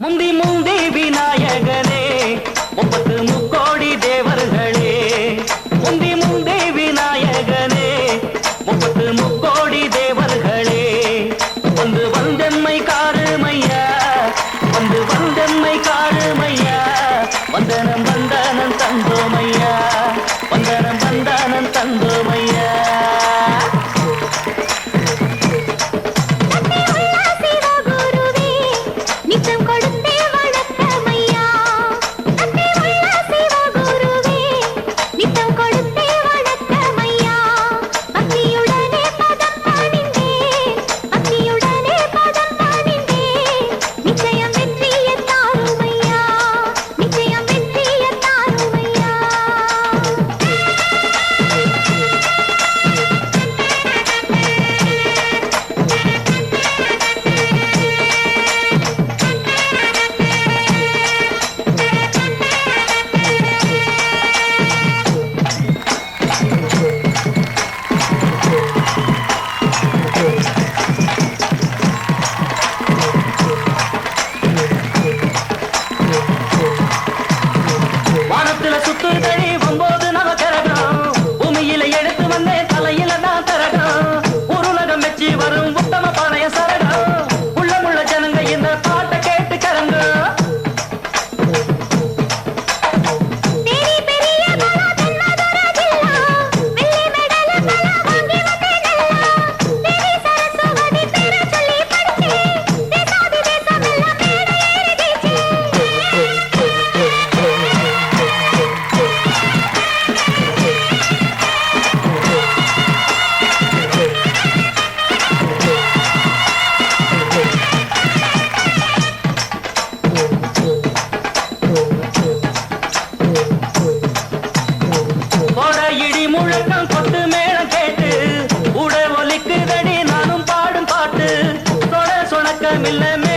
முந்தி முந்தி விநாயகனே. மல்ல